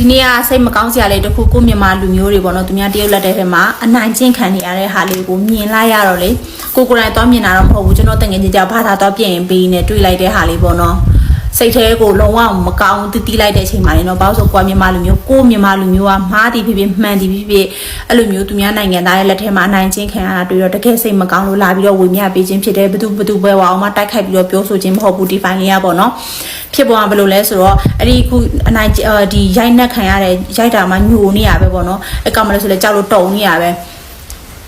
ဒီနေ့ကစိတ်မကောင်းစရာလေးတစ်ခုကိုမြန်မာလူမျိုးတွေပေါ့နော်သူများတရုတ်လက်တဲ့ထဲမှာအနိုင်ကျင့်ခံနေရတဲ့ဟာလေးကိုမြင်လိုက်ရတော့လေကိုကိုယ်တိုင်သွားမြင်တာတော့မဟုတ်ဘူးကျွန်တော်တငယ်ချင်းကြောင့်ဘာသာသွားပြင်ပေးနေတွေ့လိုက်တဲ့ဟာလေးပေါ့နော် စိတ်ထဲကိုလုံးဝမကောင်းတီးတီးလိုက်တဲ့အချိန်မှာလေနော်ဘာလို့ဆိုကွာမြန်မာလူမျိုးကိုမြန်မာလူမျိုးကမှားသည်ဖြစ်ဖြစ်မှန်သည်ဖြစ်ဖြစ်အဲ့လိုမျိုးသူများနိုင်ငံသားရဲ့လက်ထဲမှာအနိုင်ကျင့်ခံရတာတွေ့တော့တကယ်စိတ်မကောင်းလို့လာပြီးတော့ဝေမျှပေးခြင်းဖြစ်တယ်ဘသူဘသူပဲဝအောင်မတိုက်ခိုက်ပြီးတော့ပြောဆိုခြင်းမဟုတ်ဘူးဒီဖိုင်လေးရပေါ့နော်ဖြစ်ပေါ်ကဘယ်လိုလဲဆိုတော့အဲ့ဒီခုအနိုင်ကျအော်ဒီရိုက်နှက်ခံရတဲ့ရိုက်တာမှညိုနေရပဲပေါ့နော်အဲ့ကောင်မလေးဆိုလဲကြောက်လို့တုံနေရပဲ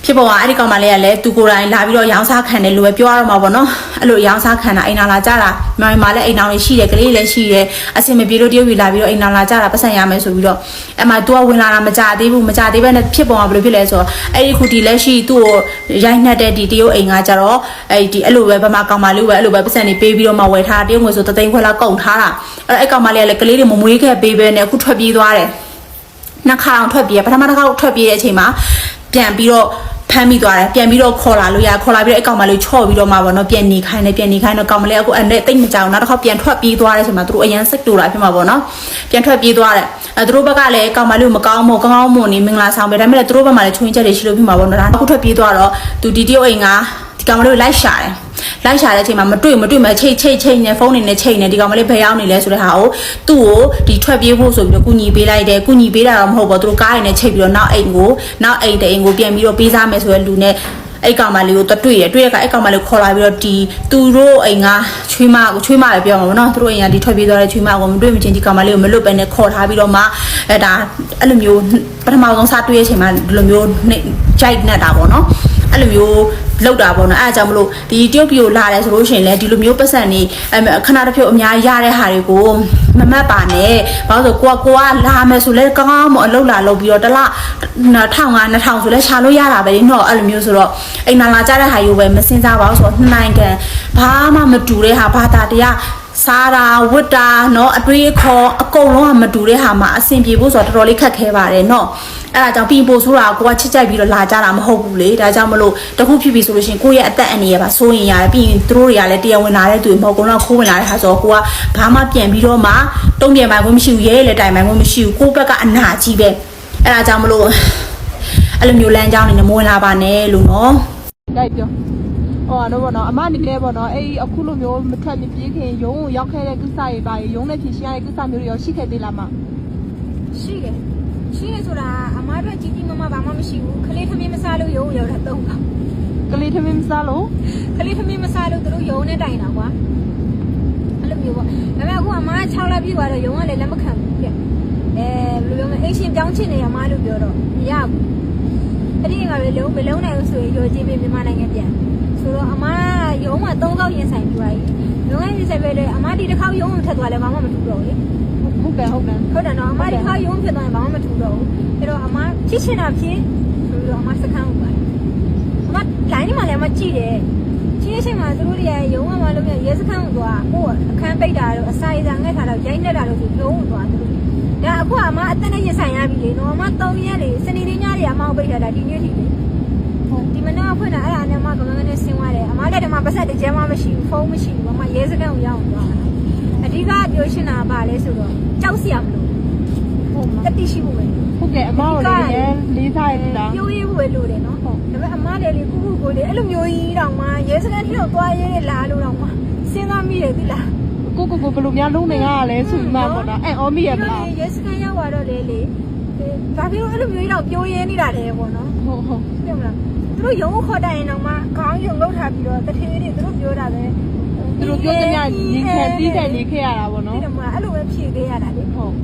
ဖြစ်ပေါ်ကအဲ့ဒီကောင်မလေးကလည်းသူကိုယ်တိုင်လာပြီးတော့ရောင်းစားခံတယ်လို့ပဲပြောရတော့မှာပေါ့နော်အဲ့လိုရောင်းစားခံတာအိမ်နာလာကြတာမြန်မာမှာလည်းအိမ်နာလေးရှိတယ်ကလေးလည်းရှိတယ်အစင်မပြေလို့တရုတ်ပြည်လာပြီးတော့အိမ်နာလာကြတာပတ်စံရမယ်ဆိုပြီးတော့အဲ့မှာ तू ကဝင်လာတာမကြသေးဘူးမကြသေးဘဲနဲ့ဖြစ်ပေါ်ကဘယ်လိုဖြစ်လဲဆိုတော့အဲ့ဒီခုဒီလက်ရှိသူ့ကိုရိုက်နှက်တဲ့ဒီတရုတ်အိမ်ကကြတော့အဲ့ဒီအဲ့လိုပဲဗမာကောင်မလေးပဲအဲ့လိုပဲပတ်စံနေပေးပြီးတော့မှဝယ်ထားတရုတ်ငွေဆိုတသိန်းခွဲလောက်ကုန်ထားတာအဲ့အဲ့ကောင်မလေးကလည်းကလေးတွေမမွေးခဲ့ပေးပဲနဲ့အခုထွက်ပြေးသွားတယ်နှစ်ခါအောင်ထွက်ပြေးပထမတစ်ခါထွက်ပြေးတဲ့အချိန်မှာပြန်ပြီးတော့ ဖမ်းမိသွားတယ်ပြန်ပြီးတော့ခေါ်လာလို့ရခေါ်လာပြီးတော့အကောင်မလေးချော့ပြီးတော့မှပေါ့နော်ပြန်နေခိုင်းတယ်ပြန်နေခိုင်းတော့ကောင်မလေးကအခုအဲ့နဲ့တိတ်မကြောက်နောက်တစ်ခါပြန်ထွက်ပြေးသွားတယ်ဆိုမှသူတို့အရန်စိတ်တူတာဖြစ်မှာပေါ့နော်ပြန်ထွက်ပြေးသွားတယ်အဲသူတို့ဘက်ကလည်းကောင်မလေးကိုမကောင်းမို့ကောင်းကောင်းမို့နေမင်္ဂလာဆောင်ပဲဒါပေမဲ့သူတို့ဘက်မှာလည်းချွင်းချက်တွေရှိလို့ဖြစ်မှာပေါ့နော်ဒါအခုထွက်ပြေးသွားတော့သူဒီတရုတ်အိမ်က ဒီကောင်မလေးကိုလိုက်ရှာတယ်လိုက်ရှာတဲ့အချိန်မှာမတွေ့မတွေ့မဲ့ချိတ်ချိတ်ချိတ်နဲ့ဖုန်းနေနဲ့ချိတ်နေဒီကောင်မလေးဘယ်ရောက်နေလဲဆိုတဲ့ဟာကိုသူ့ကိုဒီထွက်ပြေးဖို့ဆိုပြီးတော့ကုညီပေးလိုက်တယ်ကုညီပေးတာတော့မဟုတ်ဘူးသူတို့ကားရည်နဲ့ချိတ်ပြီးတော့နောက်အိမ်ကိုနောက်အိမ်တအိမ်ကိုပြန်ပြီးတော့ပေးစားမယ်ဆိုတဲ့လူနဲ့အဲ့ကောင်မလေးကိုတွေ့ရတွေ့ရကအဲ့ကောင်မလေးကိုခေါ်လာပြီးတော့ဒီသူတို့အိမ်ကချွေးမကိုချွေးမလည်းပြောမှာပေါ့နော်သူတို့အိမ်ကဒီထွက်ပြေးသွားတဲ့ချွေးမကိုမတွေ့မချင်းဒီကောင်မလေးကိုမလွတ်ပဲနဲ့ခေါ်ထားပြီးတော့မှအဲဒါအဲ့လိုမျိုးပထမဆုံးစတွေ့ရချိန်မှာဒီလိုမျိုးကြိုက်နေတာပေါ့နော်အဲ့လိုမျိုး လောက်တာပေါ့နော်အဲအကြောင်းမလို့ဒီတရုတ်ပြည်ကိုလာတယ်ဆိုလို့ရှိရင်လည်းဒီလိုမျိုးပတ်စံနေခဏတစ်ဖြုတ်အများကြီးရတဲ့ဟာတွေကိုမမတ်ပါနဲ့ဘာလို့ဆိုကိုကကိုကလာမယ်ဆိုလဲကောင်းကောင်းမအလုပ်လာလုပ်ပြီးတော့တလ1500 2000ဆိုလဲရှာလို့ရတာပဲနော်အဲ့လိုမျိုးဆိုတော့အိမ်မှာလာကြတဲ့ဟာယူပဲမစင်စားပါဘူးဆိုတော့နှစ်နိုင်ငံဘာမှမတူတဲ့ဟာဘာသာတရား စားတာဝတ်တာเนาะအတွေးအခေါ်အကုန်လုံးကမတူတဲ့ဟာမှာအဆင်ပြေဖို့ဆိုတော့တော်တော်လေးခက်ခဲပါတယ်เนาะအဲ့ဒါကြောင့်ပြင်ပို့ဆိုတာကိုကချစ်ကြိုက်ပြီးတော့လာကြတာမဟုတ်ဘူးလေဒါကြောင့်မလို့တခုဖြစ်ပြီဆိုလို့ရှိရင်ကိုယ့်ရဲ့အသက်အန္တရာယ်ပါစိုးရင်ရတယ်ပြီးရင်သူတို့တွေကလည်းတရားဝင်လာတဲ့သူတွေမဟုတ်ဘူးတော့ခိုးဝင်လာတဲ့ဟာဆိုတော့ကိုကဘာမှပြန်ပြီးတော့မှတုံ့ပြန်ပိုင်ခွင့်မရှိဘူးရဲလည်းတိုင်ပိုင်ခွင့်မရှိဘူးကိုယ့်ဘက်ကအနာကြီးပဲအဲ့ဒါကြောင့်မလို့အဲ့လိုမျိုးလမ်းကြောင်းနေနဲ့မဝင်လာပါနဲ့လို့နော် ကြိုက်ပြော ဟိုကတော့ဗောနော်အမအနေနဲ့ဗောနော်အဲ့ဒီအခုလိုမျိုးမထွက်မပြေးခင်ရုံးကိုရောက်ခဲ့တဲ့ကိစ္စတွေပါရုံးနဲ့ဖြည့်ရှင်းရတဲ့ကိစ္စမျိုးတွေရောရှိခဲ့သေးလားမရှိတယ်ရှိတယ်ဆိုတာအမားတို့ကြီးကြီးမမဘာမှမရှိဘူးခလေးသမီးမစားလို့ရုံးရောက်တာတော့ပါကလေးသမီးမစားလို့ခလေးသမီးမစားလို့သူတို့ရုံးနဲ့တိုင်တာကွာအဲ့လိုမျိုးပေါ့ဒါပေမဲ့အခုအမား6လပြည့်သွားတော့ရုံးကလည်းလက်မခံဘူးပြအဲဘယ်လိုပြောမလဲအိမ်ရှင်ပြောင်းချင်နေရအမားလို့ပြောတော့မရဘူးအဲ့ဒီကလည်းလုံးမလုံးနိုင်ဘူးဆိုရင်ရောချင်းပြမြန်မာနိုင်ငံပြန် ဆိုတော့အမားရုံးမှာ၃ခေါက်ရင်ဆိုင်ပြီးသွားပြီရုံးကရင်ဆိုင်ပဲလေအမားဒီတစ်ခေါက်ရုံးကိုထက်သွားလဲဘာမှမထူတော့ဘူးလေဟုတ်တယ်ဟုတ်တယ်ဟုတ်တယ်နော်အမဒီခါရုံးဖြစ်သွားရင်ဘာမှမထူတော့ဘူးအဲ့တော့အမဖြစ်ချင်တာဖြစ်ဆိုပြီးတော့အမစခန်းကိုပါတယ်အမလိုင်းဒီမှာလည်းအမကြည့်တယ်ချင်းအချိန်မှာသူတို့တွေကရုံးကမှလို့မြရဲစခန်းကိုသွားကိုယ်အခန်းပိတ်တာတော့အစာရည်စာငက်ထားတော့ရိုက်နေတာလို့ဆိုရုံးကိုသွားသူတို့ဒါအခုကအမအသက်နဲ့ရင်ဆိုင်ရပြီလေနော်အမ၃ရက်လေစနေနေ့ညတွေအမကိုပိတ်ထားတာဒီနေ့ထိလေ ဒီမနေ့ကဖွင့်တာအဲ့ဒါနဲ့အမကငငနဲ့ဆင်းသွားတယ်အမလည်းဒီမှာပတ်ဆက်တစ်ကြမ်းမှမရှိဘူးဖုန်းမရှိဘူးအမရဲစခန်းကိုရောက်သွားတာအဓိကပြောရှင်းတာကဘာလဲဆိုတော့ကြောက်စရာမလိုဟုတ်မှာတတိရှိဖို့ပဲဟုတ်ကဲ့အမတို့လည်းရဲလေးစားရတာပြိုးရေးဖို့ပဲလိုတယ်နော်ဟုတ်ဒါပေမဲ့အမလည်းလေကုကုကိုလေအဲ့လိုမျိုးကြီးတောင်မှရဲစခန်းထိတော့သွားရဲလာလို့တောင်မှစဉ်းစားမိတယ်သီလားကိုကိုကိုဘယ်လိုများလုံးနေရလဲဆိုပြီးမှပေါ့နော်အဲ့အော်မီရမလားရဲစခန်းရောက်သွားတော့လေလေဒါပြီးတော့အဲ့လိုမျိုးကြီးတော့ပြိုးရဲနေတာလေပေါ့နော်ဟုတ်ဟုတ်ပြမလား သူတို့ရုံးခေါ်တိုင်တောင်မှခေါင်းရုံလောက်ထားပြီးတော့တထေးတွေသူတို့ပြောတာပဲသူတို့ပြောသမျှညီခံတီးခံညီခဲ့ရတာပေါ့နော်ဒီမှာအဲ့လိုပဲဖြေခဲ့ရတာလေဟုတ်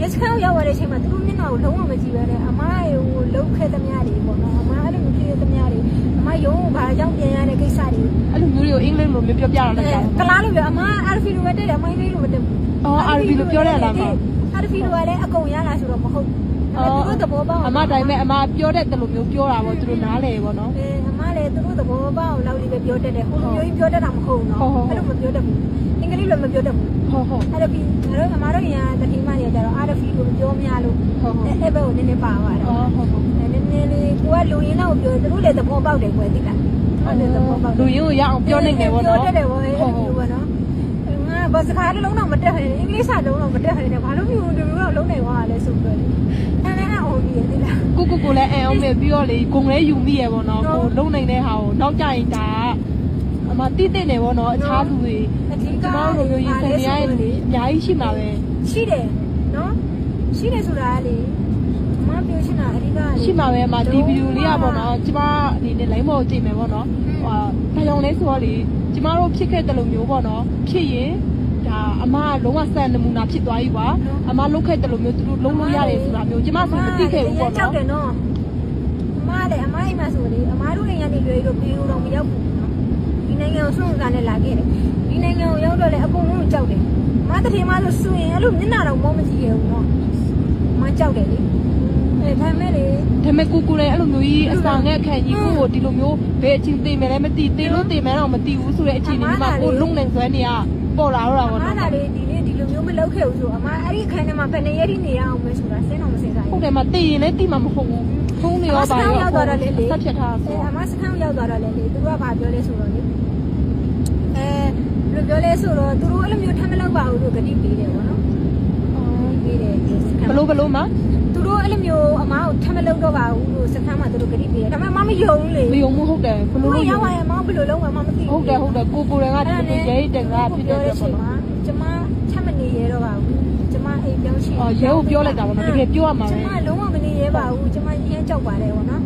ရဲစခန်းရောက်သွားတဲ့အချိန်မှာသူတို့မျက်နှာကိုလုံးဝမကြည့်ပဲနဲ့အမရေကိုလှုပ်ခဲ့သမျှတွေပေါ့နော်အမအဲ့လိုမျိုးဖြစ်သမျှတွေအမရုံးကိုဘာကြောင့်ပြန်ရတဲ့ကိစ္စတွေအဲ့လိုမျိုးတွေကိုအင်္ဂလိပ်လိုမျိုးပြောပြတာလည်းကြောက်ကလားလို့ပြောအမအာရဖီလိုပဲတက်တယ်အမိုင်းလေးလိုပဲတက်ဘူးအော်အာရဗီလိုပြောရလားမအာရဖီလိုကလည်းအကုန်ရလာဆိုတော့မဟုတ်ဘူး သူတို့သဘောပေါက်အမတိုင်းမဲ့အမပြောတဲ့တလူမျိုးပြောတာပေါ့သူတို့နားလေပေါ့နော်အဲအမလည်းသူတို့သဘောပေါက်လောက်လေးပဲပြောတတ်တယ်ဟိုလိုမျိုးကြီးပြောတတ်တာမဟုတ်ဘူးနော်အဲ့လိုမပြောတတ်ဘူးအင်္ဂလိပ်လိုမပြောတတ်ဘူးဟုတ်ဟုတ်အာရဖီငါတို့အမတို့ညာတတိမတွေကြတော့အာရဖီလိုပြောမရလို့ဟုတ်ဟုတ်အဲ့ဘက်ကိုနည်းနည်းပါသွားတယ်အော်ဟုတ်ဟုတ်နည်းနည်းလေးကိုကလူရင်းတော့ပြောသူတို့လည်းသဘောပေါက်တယ်ကွယ်သိလားဟုတ်တယ်သဘောပေါက်လူရင်းကိုရအောင်ပြောနိုင်တယ်ပေါ့နော်ပြောတတ်တယ်ဗောအဲ့လိုမျိုးပေါ့နော်ငါ ဘာစကားတစ်လုံးတော့မတက်ဟဲ့အင်္ဂလိပ်စာလုံးတော့မတက်ဟဲ့နဲ့ဘာလို့မျိုးဒီလိုတော့လုံးနေသွားလဲဆိုပြီးတော့အဲ့ဒါအော်ပြီးရတယ်လားကိုကိုကိုလည်းအံအောင်ပဲပြီးတော့လေဂုံလည်းယူမိရပေါ့နော်ကိုလုံနိုင်တဲ့ဟာကိုနောက်ကြရင်ဒါအမတိတိနေပေါ့နော်အခြားလူတွေအဓိကကျွန်တော်တို့လိုရင်စင်ရရင်လေအများကြီးရှိမှာပဲရှိတယ်နော်ရှိတယ်ဆိုတာကလေအမပြောချင်တာအဓိကရှိမှာပဲအမဒီဗီဒီယိုလေးကပေါ့နော်ကျမအနေနဲ့ line ပေါ်ကြည့်မယ်ပေါ့နော်ဟဟာဒါကြောင့်လဲဆိုတော့လေကျမတို့ဖြစ်ခဲ့တဲ့လိုမျိုးပေါ့နော်ဖြစ်ရင် ဒါအမကလုံးဝစံနမူနာဖြစ်သွားပြီကွာအမလုတ်ခဲ့တဲ့လိုမျိုးသူတို့လုံးလို့ရတယ်ဆိုတာမျိုးကျမဆိုမသိခဲ့ဘူးပေါ့ကြောနော်က်တယ်နော်အမလည်းအမအိမ်မှာဆိုလေအမတို့အိမ်ကနေလွယ်လို့ပြီးတော့မရောက်ဘူးနော်ဒီနိုင်ငံကိုဆုံးကနဲ့လာခဲ့တယ်ဒီနိုင်ငံကိုရောက်တော့လေအကုန်လုံးကြောက်တယ်အမတထေမဆိုစွရင်အဲ့လိုမျက်နှာတော့မောမကြည့်ရဘူးနော်အမကြောက်တယ်လေ အဲဒါမဲ့လေဒါပေမဲ့ကိုကိုလည်းအဲ့လိုမျိုးကြီးအဆောင်နဲ့ခံကြီးကိုဒီလိုမျိုးဘယ်အချိန်သိမယ်လဲမသိသိလို့သိမယ်တော့မသိဘူးဆိုတဲ့အချိန်လေးမှာကိုလုံနေဆွဲနေရပေါ်လာတော့တာအပေါ့မနော်သာလေဒီနေ့ဒီလိုမျိုးမလုပ်ခဲ့ဘူးဆိုအမအဲ့ဒီအခန်းထဲမှာဘယ်နေရည်နေရအောင်မဲဆိုတာစဉ်းတော့မစဉ်းစားဟုတ်ဘူးတယ်မသိရင်လည်းသိမှာမဟုတ်ဘူးဖုန်းတွေရောပါရောဆက်ဖြတ်ထားအဲဆိုအမစခန်းရောက်သွားတော့လေလေသူတို့ကဘာပြောလဲဆိုတော့လေအဲဘယ်လိုပြောလဲဆိုတော့သူတို့အဲ့လိုမျိုးထမ်းမလုပ်ပါဘူးလို့ဂတိပေးတယ်ပေါ့နော် ပေးတယ်စခန်းဘလို့ဘလို့မသူတို့အဲ့လိုမျိုးအမကိုထမ်းမလုပ်တော့ပါဘူးလို့စခန်းမှာသူတို့ဂတိပေးတယ်ဒါပေမဲ့အမမယုံလေမယုံမှုဟုတ်တယ်ဘသူလို့တို့လို့ယုံရောက်ရင်အမဘယ်လိုလုပ်မှမသိဟုတ်တယ်ဟုတ်တယ်ကိုကိုရင်ကဒီလိုရဲတက်ကဖြစ်တဲ့အတွက်ပေါ့နော်ကျမထမ်းမနေရတော့ပါဘူးကျမအိမ်ပြောင်းရှိအော်ရဲကိုပြောလိုက်တာပေါ့နော်တကယ်ပြောရမှာကျပဲမလုံးဝမနေရပါဘူးကျမရမ်းကြောက်ပါတယ်ပေါ့နော်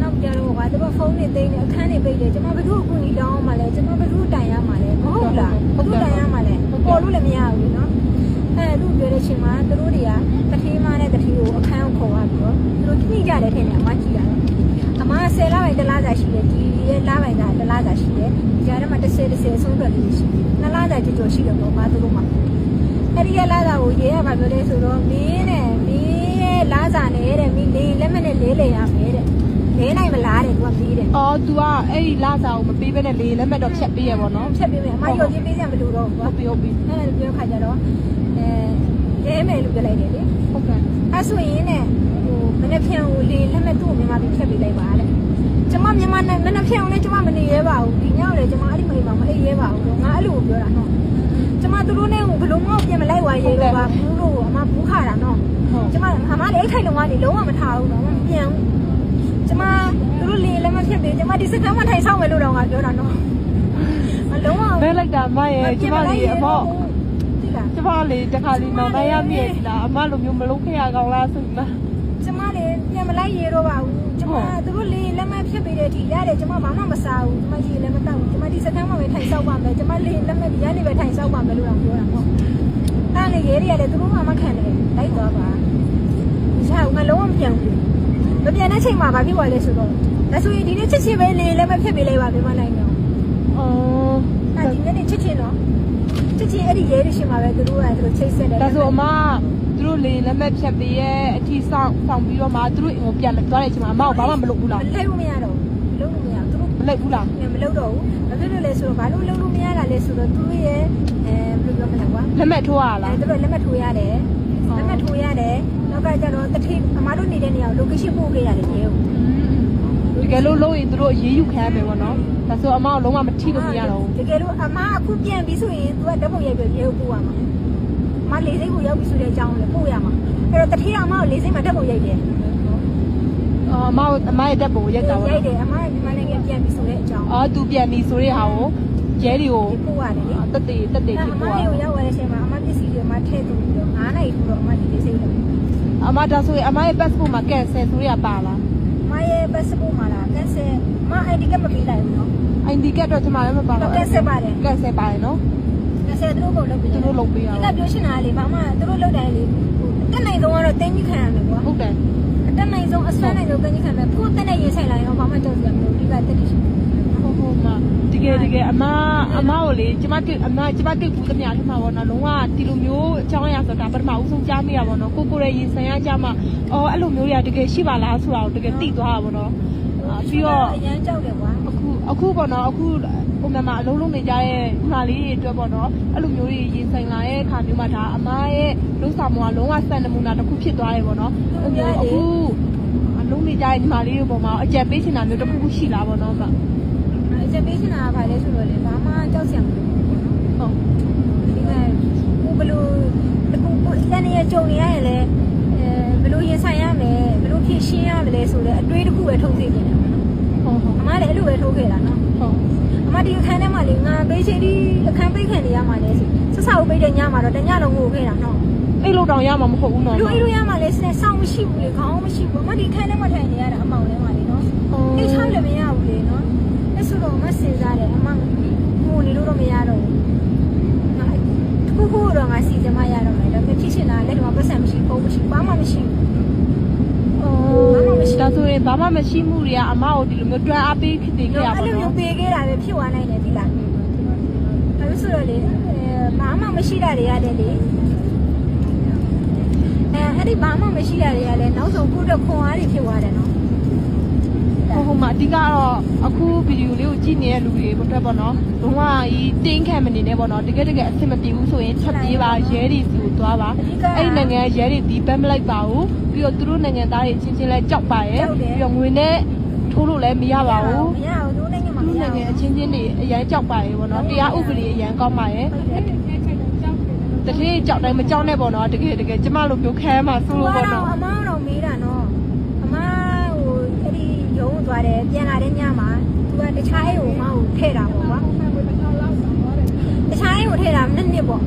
နောက်ကြတော့ကသူတို့ဖုန်းတွေသိနေအခန်းတွေပိတ်တယ်ကျမဘယ်သူ့အကူအညီတောင်းမှလဲကျမဘယ်သူ့တိုင်ရမှလဲမဟုတ်လားဘယ်သူ့တိုင်ရမှလဲပေါ်လို့လည်းမရဘူးနော် အဲသူပြောတဲ့ချိန်မှာသူတို့တွေကတတိမနဲ့တတိကိုအခန်းကိုခေါ်သွားပြီးတော့သူတို့ညှိကြတဲ့ထင်တယ်အမကြည့်ရတယ်အမ10လပိုင်းတလားသာရှိတယ်ဒီရဲ့လပိုင်းသာတလားသာရှိတယ်ဒီကြားထဲမှာ30 30ဆုံးထွက်လေးရှိတယ်နှစ်လသာကြကြောရှိတယ်ပေါ့ဘာသူတို့မှာအဲ့ဒီရလာတာကိုရေးရမှာပြောလဲဆိုတော့မင်းနဲ့မင်းရဲ့လာစာနဲ့တဲ့မင်းလေးလက်မနဲ့လေးလေရမယ်တဲ့လဲနိုင်မလားတဲ့သူကပြီးတယ် အော် तू ကအဲ့ဒီလာစာကိုမပေးဘဲနဲ့လေလက်မဲ့တော့ဖြတ်ပေးရပေါ့နော်ဖြတ်ပေးမယ်အမရုပ်ချင်းပေးစရာမလိုတော့ဘူးကွာဟုတ်ပြီဟုတ်ပြီအဲ့ဒါပြောခါကြတော့အဲလဲမယ်လို့ပြောလိုက်တယ်လေဟုတ်ကဲ့အဲ့ဆိုရင်နဲ့ဟိုမနေ့ဖြန်ကိုလေလက်မဲ့သူ့ကိုမြန်မာပြည်ဖြတ်ပေးလိုက်ပါတဲ့ကျမမြန်မာနဲ့မနေ့ဖြန်ကိုလည်းကျမမနေရဲပါဘူးဒီညောင်လည်းကျမအဲ့ဒီမိမှာမအိပ်ရဲပါဘူးငါအဲ့လိုပြောတာနော်ကျမသူတို့နဲ့ဘလုံးမပြင်မလိုက်ဝါရဲတော့ပါဘူးလို့အမဘူးခါတာနော်ဟုတ်ကျမအမလေးအိတ်ခိုင်လုံးကနေလုံးဝမထားဘူးတော့မပြန်ဘူး ကျမသူတို့လေလည်းမဖြစ်သေးကျမဒီစကမ်းမထိုင်ဆောင်မယ်လို့တော့ငါပြောတာနော်မလုံးဝဘဲလိုက်တာမရဲ့ကျမလေးအမော့သိလားကျမလေးတခါလေးတော့နိုင်ရမြည်လားအမလိုမျိုးမလုံးခဲ့ရကောင်းလားဆိုမှကျမလေးပြန်မလိုက်ရေတော့ပါဘူးကျမသူတို့လေလည်းမဖြစ်ပေးတဲ့အထိရတယ်ကျမဘာမှမစားဘူးကျမရေလည်းမတောက်ဘူးကျမဒီစကမ်းမှာပဲထိုင်ဆောင်ပါမယ်ကျမလေလည်းမဒီကနေပဲထိုင်ဆောင်ပါမယ်လို့တော့ပြောတာနော်အဲ့လေရေတွေကလည်းသူတို့မှမခံတယ်လိုက်သွားပါရအောင်ငါလုံးဝမပြန်ဘူး မပြန်တဲ့ချိန်မှာဘာဖြစ်သွားလဲဆိုတော့ဒါဆိုရင်ဒီနေ့ချစ်ချစ်ပဲလေလည်းမဖြစ်ပေးလိုက်ပါမြန်မာနိုင်ငံအော်အဲ့ဒီနေ့ချစ်ချစ်နော်ချစ်ချစ်အဲ့ဒီရဲတွေရှင်မှာပဲသူတို့ကသူတို့ချိတ်ဆက်တယ်ဒါဆိုအမသူတို့လေလက်မဲ့ဖြတ်ပေးရဲ့အထီဆောင်ဆောင်ပြီးတော့မှသူတို့အိမ်ကိုပြန်သွားတဲ့အချိန်မှာအမကိုဘာမှမလုပ်ဘူးမလားလိုက်ဘူးမရတော့ဘူးလုံးလို့မရသူတို့မလိုက်ဘူးလားမလုပ်တော့ဘူးဘာဖြစ်လို့လဲဆိုတော့ဘာလို့လုံးလို့မရတာလဲဆိုတော့သူတို့ရဲ့အဲဘယ်လိုပြောမလဲကွာလက်မဲ့ထိုးရအဲလားသူတို့လက်မှတ်ထိုးရတယ်လက်မှတ်ထိုးရတယ် နောက်ကကျတော့တတိအမားတို့နေတဲ့နေရာကို location ပို့ခဲ့ရတယ်ရဲကိုတကယ်လို့လို့ရင်သူတို့အေးအေးယူခံရမယ်ပေါ့နော်ဒါဆိုအမကိုလုံးဝမထိလို့မရတော့ဘူးတကယ်လို့အမားအခုပြန်ပြီးဆိုရင် तू ကဓာတ်ပုံရိုက်ပြီးရဲကိုပို့ရမှာအမလေးစိတ်ကိုရောက်ပြီဆိုတဲ့အကြောင်းလည်းပို့ရမှာအဲ့တော့တတိအမားကိုလေးစိတ်မှာဓာတ်ပုံရိုက်တယ်အော်အမကိုအမရဲ့တက်ပုံကိုရက်တာပေါ့ရိုက်နော်တယ်အမားမြန်မာနိုင်ငံပြန်ပြီးဆိုတဲ့အကြောင်းအော်သူပြန်ပြီဆိုတဲ့ဟာကိုရဲတွေကိုပို့ရတယ်လေတက်တေတက်တေအဲ့ဖြစ်အမပေါ်လေးကိုရောက်ရတဲ့အချိန်မှာအမပစ္စည်းတွေအမထည့်သူပြီးတော့9နိုင်ထိုးတော့အမဒီလေးစိတ်လို့ အမဒါဆိုရင်အမရဲ့ passport မှာ cancel ဆိုရပါလားအမရဲ့ passport မှာလား cancel အမ ID ကမပေးလိုက်ဘူးနော် ID ကတ်တော့ကျွန်မလည်းမပါတော့ဘူး cancel ပါတယ် cancel ပါတယ်နော် cancel သူတို့ကိုလုပ်ပြီးသူတို့လုပ်ပေးရဒီအောင်ကပြောရှင်းတာလေဘာမှသူတို့လုပ်တယ်လေတက်နိုင်ဆုံးကတော့တင်းကြီးခံရမယ်ကွာဟုတ်တယ်အတက်နိုင်ဆုံးအစွမ်းနိုင်ဆုံးတင်းကြီးခံမယ်ကိုတက်နေရင်ဆိုင်လာရင်တော့ဘာမှကြောက်စရာမလိုဒီကတက်တည်ရှိဟုတ်ဟုတ်မတကယ်တကယ်အမအမကိုလေကျမတွေ့အမကျမတွေ့ဘူးတမရထမှာပေါ့နော်လုံးဝဒီလိုမျိုးအကြောင်းအရာ ဆိုတာပထမဦးဆုံးကြားမိရပါတော့ကိုကိုရဲ့ရင်ဆိုင်ရကြမှာအော်အဲ့လိုမျိုးတွေကတကယ်ရှိပါလားဆိုတာကိုတကယ်သိသွားတာပေါ့နော်ပြီးတော့အရန်ကြောက်တယ်ကွာအခုအခုပေါ့နော်အခုဟိုမှာအလုံးလုံးနေကြတဲ့ဒီမလေးတွေအတွက်ပေါ့နော်အဲ့လိုမျိုးတွေရင်ဆိုင်လာတဲ့အခါမျိုးမှာဒါအမားရဲ့လုံဆောင်မှုကလုံးဝစံနမူနာတစ်ခုဖြစ်သွားတယ်ပေါ့နော်အဲ့လိုအခုအလုံးနေကြတဲ့ဒီမလေးတွေပေါ်မှာအကြံပေးချင်တာမျိုးတစ်ခုခုရှိလားပေါ့နော်မအချက်ပေးရှင်းတာကဘာလဲဆိုတော့လေဘာမှကြောက်စရာမလိုဘူးပေါ့နော်ဟုတ်ဒီက တန်နေရကြုံနေရရင်လည်းအဲဘယ်လိုရင်ဆိုင်ရမယ်ဘယ်လိုဖြည့်ရှင်းရမလဲဆိုတဲ့အတွေးတစ်ခုပဲထုတ်သိနေတယ်ပေါ့နော်ဟုတ်ဟုတ်အမလည်းအဲ့လိုပဲထုတ်ခဲ့တာနော်ဟုတ်အမဒီအခန်းထဲမှာလေငါပေးချင်ဒီအခန်းပိတ်ခံနေရမှာလေဆက်ဆောက်ပိတ်တဲ့ညမှာတော့တညလုံးငိုခဲ့တာနော်အဲ့လိုတောင်ရမှာမဟုတ်ဘူးနော်လူအိလိုရမှာလေစနေဆောင်းမရှိဘူးလေခေါင်းမရှိဘူးအမဒီအခန်းထဲမှာထိုင်နေရတာအမောင်ထဲမှာလေနော်အိတ်ချလည်းမရဘူးလေနော်အဲ့ဆိုတော့မစင်စားတယ်အမငိုနေလို့တော့မရတော့ဘူးငါတ ခုခုတော့ငါစီစဉ်မရတော့မယ်ဒါပေမဲ့ဖြစ်ချင်တာလက်တော့ပတ်စံမရှိဘူးမရှိဘာမှမရှိဘူးဒါဆိုရင်ဘာမှမရှိမှုတွေကအမကိုဒီလိုမျိုးတွန်းအားပေးခတည်ခဲ့ရပါအဲ့လိုတော့မျိုးပေးခဲ့တာပဲဖြစ်သွားနိုင်တယ်ဒီလားဒါလို့ဆိုတော့လေဘာမှမရှိတာတွေရတယ်လေအဲအဲ့ဒီဘာမှမရှိတာတွေကလည်းနောက်ဆုံးခုတော့ခွန်အားတွေဖြစ်သွားတယ်နော် ဟုတ်ဟုတ်မအဓိကတော့အခုဗီဒီယိုလေးကိုကြည့်နေတဲ့လူတွေအတွက်ပေါ့နော်ဘုံကကြီးတင်းခံမနေနဲ့ပေါ့နော်တကယ်တကယ်အဆင်မပြေဘူးဆိုရင်ချက်ပြေးပါရဲတွေစီကိုသွားပါအဲ့ဒီနိုင်ငံရဲတွေဒီဘက်မလိုက်ပါဘူးပြီးတော့သူတို့နိုင်ငံသားတွေချင်းချင်းလဲကြောက်ပါရဲ့ပြီးတော့ငွေနဲ့ထိုးလို့လည်းမရပါဘူးမရဘူးတို့နိုင်ငံမှာလူမရနိုင်ငံဘူးအချင်းချင်းတွေအရန်ကြောက်ပါရဲ့ပေါ့နော်တရားဥပဒေအရန်ကောက်ပါရဲ့တတိကြောက်တိုင်းမကြောက်နဲ့ပေါ့နော်တကယ်တကယ်ကျမလိုမျိုးခဲမှာဆိုသူလို့ကပေါ့တော့နော်အမောင်းတော့မေးတာနော်အမဟိုအဲ့ဒီရုံး သွားတယ်ပြန်လာတဲ့ညမှာသူကတခြားအိမ်ကိုမဟုတ်ထည့်တာပေါ့ကွာတခြားအိမ်ကိုထည့်တာနှစ်နှစ်ပေါ့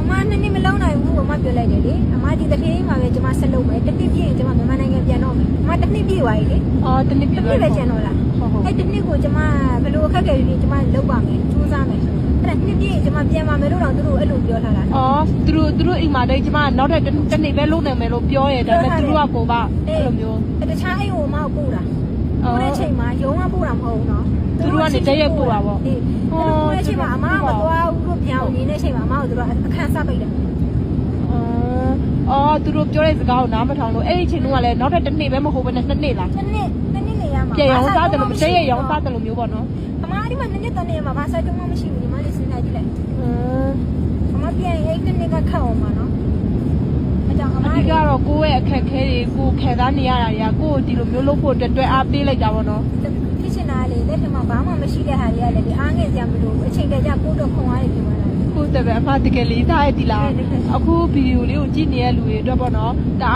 အမနှစ်နှစ်မလုံးနိုင်ဘူးအမပြောလိုက်တယ်လေအမဒီတစ်ခေတ်မှာပဲကျွန်မဆက်လုပ်မယ်တစ်နှစ်ပြည့်ရင်ကျွန်မမြန်မာနိုင်ငံပြန်တော့မယ်အမတစ်နှစ်ပြည့်သွားပြီလေအော်တနည်းပြတစ်ပြောနှစ်ပဲကျန်တော့လားဟုတ်ဟုတ်အဲ့တစ်နှစ်ကိုကျွန်မဘယ်လိုအခက်အခဲတွေကျွန်မလုပ်ပါမယ်စူးစမ်းမယ်အဲ့ဒါနှစ်ပြည့်ကျွန်မပြန်ပါမယ်လို့တော့သူတို့အဲ့လိုပြောထားတာနော်အော်သူတို့သူတို့အိမ်မှာတည်းကျမနောက်ထပ်တစ်နေ့ပဲလုပ်နိုင်မယ်လို့ပြောရဲဒါပေမဲ့သူတို့ကပုံပါအဲ့လိုမျိုးအဲ့တခြားအိမ်ကိုမဟုတ် ပို့တာအော်ပို့တဲ့ချိန်မှာရုံးကပို့တာမဟုတ်ဘူးနော်သူတို့ကနေတည့်ရက်ပို့တာပေါ့ဒီပို့တဲ့ချိန်မှာအမကမသွားဘူးလို့ပြောင်းနေတဲ့ချိန်မှာအမကသူတို့အခန်းစပိတ်တယ်အော်သူတို့ပြောတဲ့စကားကိုနားမထောင်လို့အဲ့ဒီအချိန်တုန်းကလည်းနောက်ထပ်တစ်နေ့ပဲမဟုတ်ဘဲနဲ့နှစ်နေ့လားတစ်နှစ်တစ်နှစ်နေရမှာပြန်ရောင်းစားတယ်လို့မတည့်ရရောင်းစားတယ်လို့မျိုးပေါ့နော်အမဒီမှာနှစ်နှစ်တနေ့မှာဘာစားတုံးမှမရှိဘူးဒီမှာလေးစဉ်းစားကြည့်လိုက်အမပြန်အဲ့နှစ်နှစ်ကခတ်အောင်ပါနော်အကြောင်းအအမဓိက တော့ကိုယ့်ရဲ့အခက်အခဲတွေကိုခံစားနေရတာတွေကကိုယ့်ကိုဒီလိုမျိုးလုပ်ဖို့အတွက်တွဲအားပေးလိုက်တာပေါ့နော်ဖြစ်ချင်တာလေလက်ထမှာဘာမှမရှိတဲ့ဟာတွေကလည်းဒီအားငယ်ကြမလို့အချိန်တည်းကျပို့တော့ခွန်အားတွေပြသွားတာကိုယ့်တက်ပဲအမတကယ်လေးသားရဲ့ဒီလားအခုဗီဒီယိုလေးကိုကြည့်နေတဲ့လူတွေအတွက်ပေါ့နော်ဒါ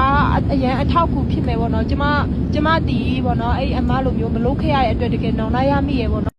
အရန်အထောက်အကူဖြစ်မယ်ပေါ့နော်ကျမကျမတီးပေါ့နော်အဲ့အမလိုမျိုးမလုပ်ခဲ့ရတဲ့အတွက်တကယ်နောင်လာရမိရေပေါ့နော်